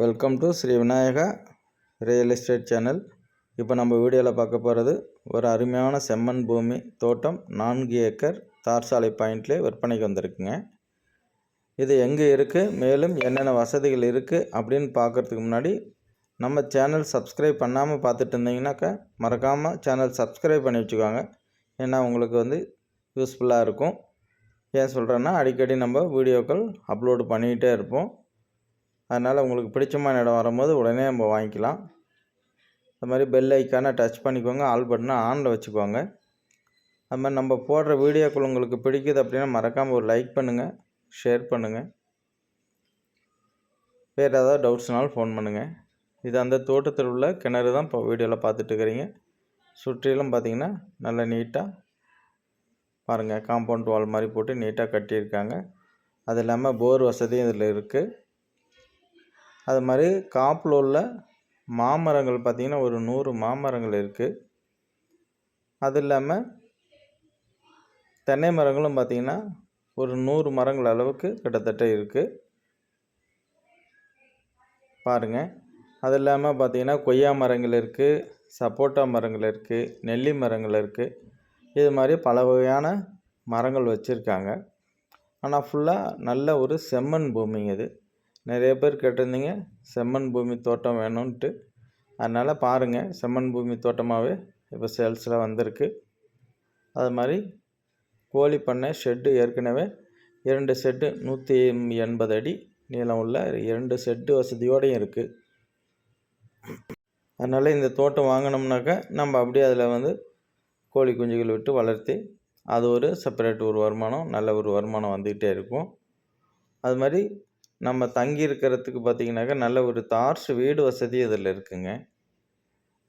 Welcome to Sri Vinayaka real estate channel இப்போ நம்ம வீடியோவில் பார்க்க போகிறது ஒரு அருமையான செம்மண் பூமி தோட்டம் நான்கு ஏக்கர் தார் சாலை பாயிண்ட்லேயே விற்பனைக்கு வந்திருக்குங்க. இது எங்கே இருக்குது மேலும் என்னென்ன வசதிகள் இருக்குது அப்படின்னு பார்க்குறதுக்கு முன்னாடி நம்ம சேனல் சப்ஸ்கிரைப் பண்ணாமல் பார்த்துட்டு இருந்தீங்கன்னாக்கா மறக்காமல் சேனல் சப்ஸ்கிரைப் பண்ணி வச்சுக்கோங்க. ஏன்னா உங்களுக்கு வந்து யூஸ்ஃபுல்லாக இருக்கும். ஏன் சொல்கிறேன்னா அடிக்கடி நம்ம வீடியோக்கள் அப்லோடு பண்ணிக்கிட்டே இருப்போம். அதனால் உங்களுக்கு பிடிச்சமான இடம் வரும்போது உடனே நம்ம வாங்கிக்கலாம். அது மாதிரி பெல் ஐக்கானை டச் பண்ணிக்கோங்க. ஆல் பட்டனை ஆனில் வச்சுக்கோங்க. அது மாதிரி நம்ம போடுற வீடியோக்கள் உங்களுக்கு பிடிக்குது அப்படின்னா மறக்காமல் ஒரு லைக் பண்ணுங்கள் ஷேர் பண்ணுங்கள் வேறு ஏதாவது டவுட்ஸ்னாலும் ஃபோன் பண்ணுங்கள் இது அந்த தோட்டத்தில் உள்ள கிணறு தான் இப்போ வீடியோவில் பார்த்துட்டு இருக்கிறீங்க. சுற்றிலும் பார்த்தீங்கன்னா நல்லா நீட்டாக பாருங்கள் காம்பவுண்ட் வால் மாதிரி போட்டு நீட்டாக கட்டியிருக்காங்க. அது இல்லாமல் போர் வசதியும் இதில் இருக்குது அது மாதிரி காப்பில் உள்ள மாமரங்கள் பார்த்திங்கன்னா ஒரு நூறு மாமரங்கள் இருக்குது. அது இல்லாமல் தென்னை மரங்களும் பார்த்திங்கன்னா ஒரு நூறு மரங்கள் அளவுக்கு கிட்டத்தட்ட இருக்குது. பாருங்கள் அது இல்லாமல் பார்த்திங்கன்னா கொய்யா மரங்கள் இருக்குது சப்போட்டா மரங்கள் இருக்குது நெல்லி மரங்கள் இருக்குது. இது மாதிரி பல வகையான மரங்கள் வச்சுருக்காங்க. ஆனால் ஃபுல்லாக நல்ல ஒரு செம்மண் பூமிங்க இது. நிறைய பேர் கேட்டிருந்தீங்க செம்மண் பூமி தோட்டம் வேணும்ன்ட்டு. அதனால் பாருங்கள் செம்மண் பூமி தோட்டமாகவே இப்போ சேல்ஸில் வந்திருக்கு. அது மாதிரி கோழி பண்ணை ஷெட்டு ஏற்கனவே இரண்டு செட்டு நூற்றி எண்பது அடி நீளம் உள்ள இரண்டு ஷெட்டு வசதியோடையும் இருக்குது அதனால் இந்த தோட்டம் வாங்கினோம்னாக்கா நம்ம அப்படியே அதில் வந்து கோழி குஞ்சுகள் விட்டு வளர்த்தி அது ஒரு செப்பரேட் ஒரு வருமானம் நல்ல ஒரு வருமானம் வந்துக்கிட்டே இருக்கும். அது மாதிரி நம்ம தங்கி இருக்கிறதுக்கு பார்த்திங்கனாக்கா நல்ல ஒரு தார்ஸ் வீடு வசதி இதில் இருக்குங்க.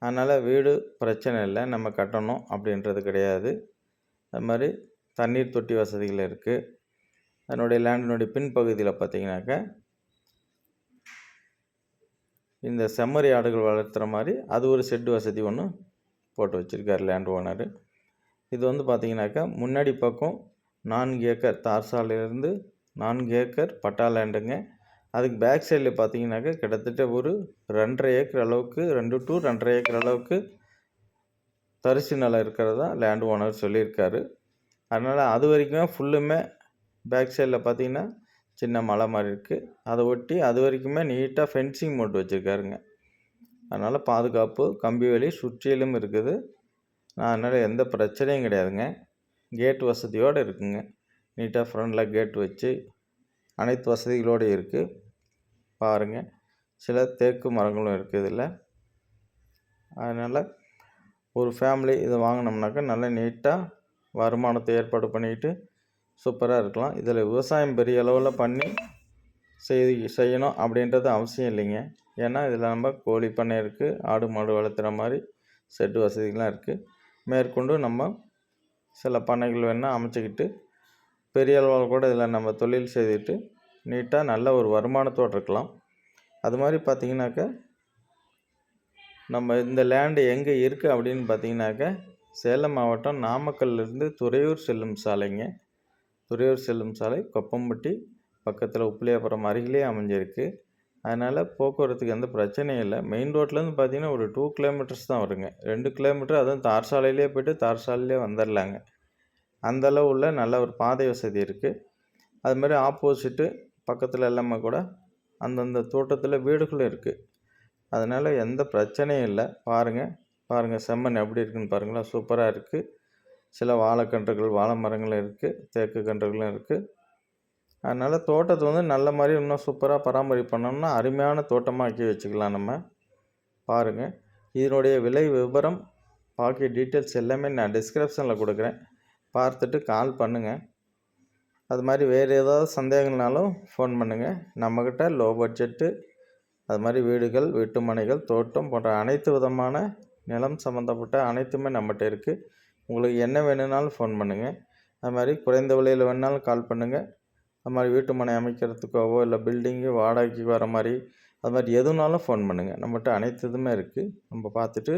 அதனால் வீடு பிரச்சனை இல்லை நம்ம கட்டணும் அப்படின்றது கிடையாது. அது மாதிரி தண்ணீர் தொட்டி வசதிகள் இருக்குது அதனுடைய லேண்டினுடைய பின்பகுதியில் பார்த்திங்கனாக்கா இந்த செம்மறி ஆடுகள் வளர்த்துற மாதிரி அது ஒரு செட்டு வசதி ஒன்று போட்டு வச்சுருக்கார் லேண்ட் ஓனர். இது வந்து பார்த்திங்கனாக்கா முன்னாடி பக்கம் நான்கு ஏக்கர் தார்சாலிலிருந்து நான்கு ஏக்கர் பட்டா லேண்டுங்க. அதுக்கு பேக் சைடில் பார்த்தீங்கன்னாக்கா கிட்டத்தட்ட ஒரு ரெண்டரை ஏக்கர் அளவுக்கு ரெண்டு டு ரெண்டரை ஏக்கர் அளவுக்கு தரிசு நிலம் இருக்கிறதா லேண்ட் ஓனர் சொல்லியிருக்காரு. அதனால் அது வரைக்குமே ஃபுல்லுமே பேக் சைடில் பார்த்தீங்கன்னா சின்ன மலை மாதிரி இருக்குது அதை ஒட்டி அது வரைக்குமே நீட்டாக ஃபென்சிங் போட்டு வச்சுருக்காருங்க. அதனால் பாதுகாப்பு கம்பி வேலி சுற்றிலும் இருக்குது. அதனால் எந்த பிரச்சனையும் கிடையாதுங்க. கேட் வசதியோடு இருக்குங்க. நீட்டாக ஃப்ரண்டில் கேட் வச்சு அனைத்து வசதிகளோடு இருக்குது பாருங்கள் சில தேக்கு மரங்களும் இருக்குது இதில் அதனால் ஒரு ஃபேமிலி இதை வாங்கினோம்னாக்கா நல்லா நீட்டாக வருமானத்தை ஏற்பாடு பண்ணிக்கிட்டு சூப்பராக இருக்கலாம். இதில் விவசாயம் பெரிய அளவில் பண்ணி செய்து செய்யணும் அப்படின்றது அவசியம் இல்லைங்க. ஏன்னா இதில் நம்ம கோழி பண்ணை இருக்குது ஆடு மாடு வளர்த்துற மாதிரி செட்டு வசதிகள்லாம் இருக்குது மேற்கொண்டு நம்ம சில பண்ணைகள் வேணால் அமைச்சிக்கிட்டு பெரிய அளவில் கூட இதில் நம்ம தொழில் செய்துட்டு நீட்டாக நல்ல ஒரு வருமானத்தோடு இருக்கலாம். அது மாதிரி பார்த்திங்கனாக்கா நம்ம இந்த லேண்டு எங்கே இருக்குது அப்படின்னு பார்த்தீங்கன்னாக்கா சேலம் மாவட்டம் நாமக்கல்லிருந்து துறையூர் செல்லும் சாலைங்க. துறையூர் செல்லும் சாலை கொப்பம்பட்டி பக்கத்தில் உப்பிலியாபுரம் அருகிலே அமைஞ்சிருக்கு. அதனால் போக்குவரத்துக்கு எந்த பிரச்சனையும் இல்லை. மெயின் ரோட்லேருந்து பார்த்தீங்கன்னா ஒரு டூ கிலோமீட்டர்ஸ் தான் வருங்க. ரெண்டு கிலோமீட்டர் அதுவும் தார் சாலையிலே போய்ட்டு தார் சாலையிலே வந்துடலாங்க. அந்தளவு உள்ள நல்ல ஒரு பாதை வசதி இருக்குது அது மாதிரி ஆப்போசிட்டு பக்கத்தில் எல்லாமே கூட அந்தந்த தோட்டத்தில் வீடுகளும் இருக்குது அதனால் எந்த பிரச்சனையும் இல்லை. பாருங்கள் பாருங்கள் செம்மண் எப்படி இருக்குன்னு பாருங்களேன். சூப்பராக இருக்குது சில வாழைக்கன்றுகள் வாழை மரங்களும் இருக்குது தேக்கு கன்றுகளும் இருக்குது அதனால் தோட்டத்தை வந்து நல்ல மாதிரி இன்னும் சூப்பராக பராமரிப்பு பண்ணோம்னா அருமையான தோட்டமாக ஆக்கி வச்சுக்கலாம் நம்ம. பாருங்கள் இதனுடைய விலை விவரம் பாக்கி டீட்டெயில்ஸ் எல்லாமே நான் டிஸ்கிரிப்ஷனில் கொடுக்குறேன். பார்த்துட்டு கால் பண்ணுங்கள் அது மாதிரி வேறு ஏதாவது சந்தேகங்கள்னாலும் ஃபோன் பண்ணுங்கள் நம்மக்கிட்ட லோ பட்ஜெட்டு அது மாதிரி வீடுகள் வீட்டுமனைகள் தோட்டம் போன்ற அனைத்து விதமான நிலம் சம்மந்தப்பட்ட அனைத்துமே நம்மகிட்ட இருக்குது உங்களுக்கு என்ன வேணும்னாலும் ஃபோன் பண்ணுங்கள் அது மாதிரி குறைந்த விலையில் வேணுனாலும் கால் பண்ணுங்கள் அது மாதிரி வீட்டுமனை அமைக்கிறதுக்காகவோ இல்லை பில்டிங்கு வாடகைக்கு வர மாதிரி அது மாதிரி எதுனாலும் ஃபோன் பண்ணுங்கள் நம்மகிட்ட அனைத்து இதுவுமே இருக்குது நம்ம பார்த்துட்டு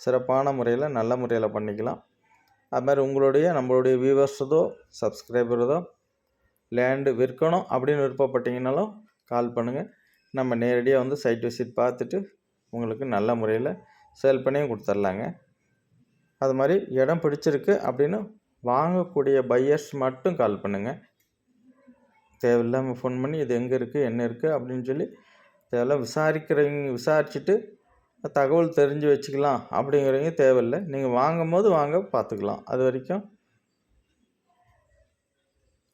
சிறப்பான முறையில் நல்ல முறையில் பண்ணிக்கலாம். அது மாதிரி உங்களுடைய நம்மளுடைய வியூவர்ஸதோ சப்ஸ்கிரைபரதோ லேண்டு விற்கணும் அப்படின்னு விருப்பப்பட்டீங்கனாலும் கால் பண்ணுங்கள் நம்ம நேரடியாக வந்து சைட் விசிட் பார்த்துட்டு உங்களுக்கு நல்ல முறையில் சேல் பண்ணியும் கொடுத்துர்லாங்க. அது மாதிரி இடம் பிடிச்சிருக்கு அப்படின்னு வாங்கக்கூடிய பையர்ஸ் மட்டும் கால் பண்ணுங்கள் தேவையில்லாமல் ஃபோன் பண்ணி இது எங்கே இருக்குது என்ன இருக்குது அப்படின்னு சொல்லி தேவையில்லாம் விசாரிக்கிறவங்க விசாரிச்சுட்டு தகவல் தெரிஞ்சு வச்சுக்கலாம் அப்படிங்கிறவங்க தேவையில்லை. நீங்கள் வாங்கும் போது வாங்க பார்த்துக்கலாம். அது வரைக்கும்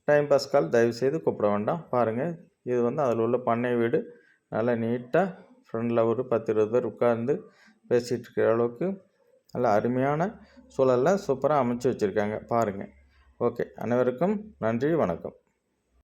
டைம் பாஸ் கால் தயவுசெய்து கூப்பிட வேண்டாம். பாருங்கள் இது வந்து அதில் உள்ள பண்ணை வீடு. நல்லா நீட்டாக ஃப்ரெண்டில் ஒரு பத்து இருபது பேர் உட்கார்ந்து பேசிகிட்டு இருக்கிற அளவுக்கு நல்ல அருமையான சூழலில் சூப்பராக அமைச்சு வச்சுருக்காங்க. பாருங்கள் ஓகே அனைவருக்கும் நன்றி வணக்கம்.